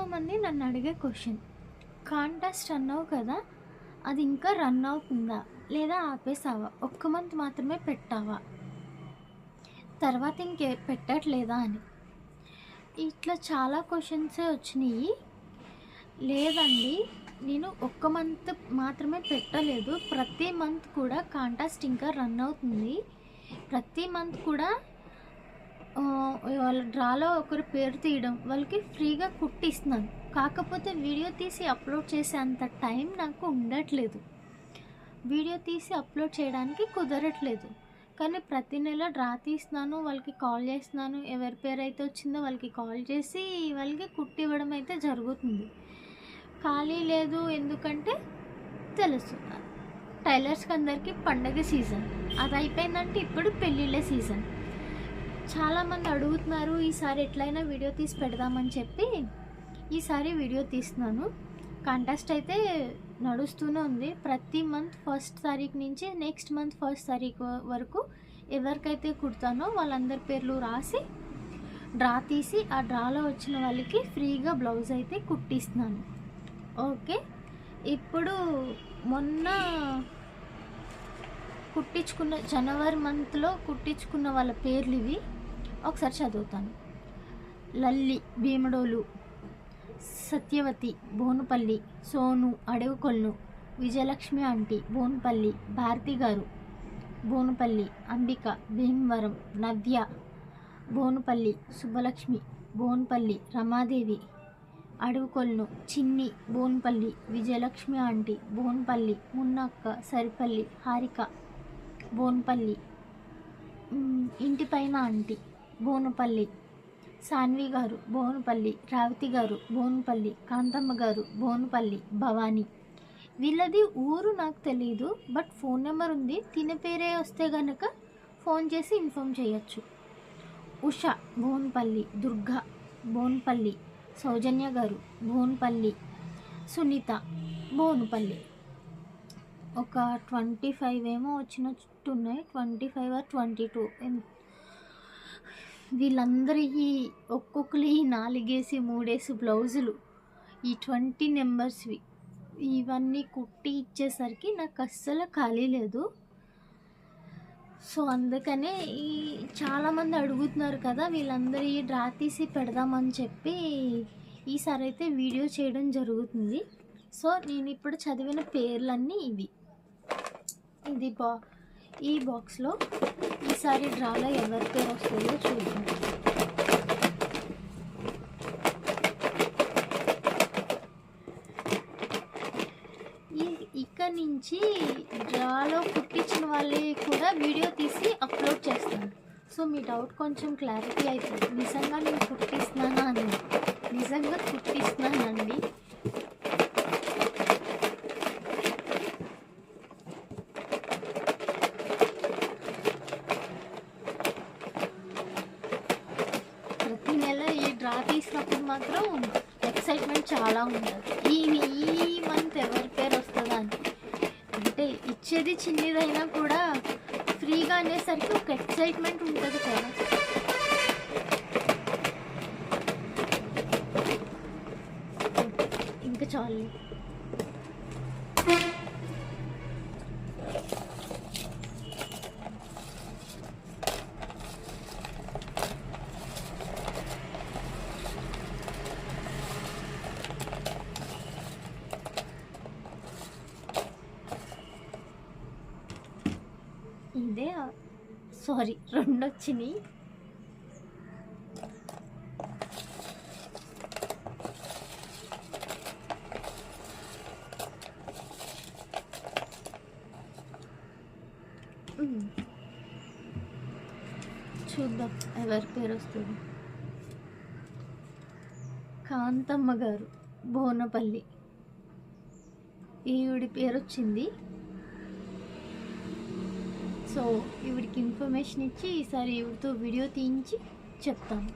చాలామంది నన్ను అడిగే క్వశ్చన్ కాంటెస్ట్ అన్నావు కదా అది ఇంకా రన్ అవుతుందా? లేదా ఆపేసావా? ఒక్క మంత్ మాత్రమే పెట్టావా? తర్వాత ఇంకే పెట్టట్లేదా? అని. ఇట్లా చాలా క్వశ్చన్సే వచ్చినాయి. లేదండి నేను ఒక్క మంత్ మాత్రమే పెట్టలేదు. ప్రతి మంత్ కూడా కాంటాస్ట్ ఇంకా రన్ అవుతుంది. ప్రతి మంత్ కూడా వాళ్ళ డ్రాలో ఒకరి పేరు తీయడం వాళ్ళకి ఫ్రీగా కుట్టిస్తున్నాను. కాకపోతే వీడియో తీసి అప్లోడ్ చేసే అంత టైం నాకు ఉండట్లేదు. వీడియో తీసి అప్లోడ్ చేయడానికి కుదరట్లేదు. కానీ ప్రతి నెల డ్రా తీస్తున్నాను వాళ్ళకి కాల్ చేస్తున్నాను. ఎవరి పేరు అయితే వచ్చిందో వాళ్ళకి కాల్ చేసి వాళ్ళకి కుట్టి ఇవ్వడం అయితే జరుగుతుంది. ఖాళీ లేదు ఎందుకంటే తెలుసు. టైలర్స్కి అందరికీ పండగ సీజన్. అది అయిపోయిందంటే ఇప్పుడు పెళ్ళిళ్ళ సీజన్. చాలామంది అడుగుతున్నారు ఈసారి ఎట్లయినా వీడియో తీసి పెడదామని చెప్పి. ఈసారి వీడియో తీస్తున్నాను. కంటెస్ట్ అయితే నడుస్తూనే ఉంది. ప్రతి మంత్ ఫస్ట్ తారీఖు నుంచి నెక్స్ట్ మంత్ ఫస్ట్ తారీఖు వరకు ఎవరికైతే కుడతానో వాళ్ళందరి పేర్లు రాసి డ్రా తీసి ఆ డ్రాలో వచ్చిన వాళ్ళకి ఫ్రీగా బ్లౌజ్ అయితే కుట్టిస్తున్నాను. ఓకే? ఇప్పుడు మొన్న కుట్టించుకున్న జనవరి మంత్లో కుట్టించుకున్న వాళ్ళ పేర్లు ఇవి. ఒకసారి చదువుతాను. లల్లి భీమడోలు సత్యవతి బోనుపల్లి సోను అడవుకొల్లు విజయలక్ష్మి ఆంటీ బోనుపల్లి భారతి గారు బోనుపల్లి అంబిక భీమవరం నవ్య బోనుపల్లి సుబ్బలక్ష్మి బోనుపల్లి రమాదేవి అడవికొల్లు చిన్ని బోన్పల్లి విజయలక్ష్మి ఆంటీ బోన్పల్లి మున్నక్క సరిపల్లి హారిక బోన్పల్లి ఇంటి ఇంటిపైన ఆంటీ. బోనుపల్లి. సాన్వి గారు బోనుపల్లి రావతి గారు బోనుపల్లి కాంతమ్మ గారు బోనుపల్లి భవానీ. వీళ్ళది ఊరు నాకు తెలియదు బట్ ఫోన్ నెంబర్ ఉంది తిన పేరే వస్తే గనక ఫోన్ చేసి ఇన్ఫామ్ చేయొచ్చు. ఉష బోనుపల్లి దుర్గా బోన్పల్లి సౌజన్య గారు బోన్పల్లి సునీత బోనుపల్లి. ఒక ట్వంటీ ఫైవ్ ఏమో వచ్చినట్టున్నాయి twenty five or twenty two వీళ్ళందరికీ ఒక్కొక్కరి నాలుగేసి మూడేసి బ్లౌజులు. ఈ ట్వంటీ నెంబర్స్వి. ఇవన్నీ కుట్టి ఇచ్చేసరికి నాకు అస్సలు ఖాళీ లేదు. సో అందుకనే ఈ చాలామంది అడుగుతున్నారు కదా వీళ్ళందరి డ్రా తీసి పెడదామని చెప్పి ఈసారి అయితే వీడియో చేయడం జరుగుతుంది. సో నేను ఇప్పుడు చదివిన పేర్లన్నీ ఇవి. ఇది బా ఈ బాక్స్లో ఈసారి డ్రాలో ఎవరి పేరు వస్తుందో చూద్దాం. ఈ ఇక్కడ నుంచి డ్రాలో కుట్టించిన వాళ్ళే కూడా వీడియో తీసి అప్లోడ్ చేస్తాను. సో మీ డౌట్ కొంచెం క్లారిటీ అవుతుంది నిజంగా నేను కుట్టిస్తున్నానా అని. నిజంగా కుట్టిస్తున్నానండి ప్రతి నెల ఈ తీసినప్పుడు మాత్రం ఎక్సైట్మెంట్ చాలా ఉంటుంది ఈ ఈ మంత్ ఎవరి పేరు వస్తుందా అని. అంటే ఇచ్చేది చిన్నదైనా కూడా ఫ్రీగా అనేసరికి ఒక ఎక్సైట్మెంట్ ఉంటుంది కదా. ఇంకా చాలు. ఇదే సారీ రెండు వచ్చినాయి చూద్దాం ఎవరి పేరు వస్తుంది. కాంతమ్మ గారు బోనపల్లి. ఈవిడి పేరు వచ్చింది సో ఈవిడికి ఇన్ఫర్మేషన్ ఇచ్చి ఈసారి ఈవిడితో వీడియో తీయించి చెప్తాను.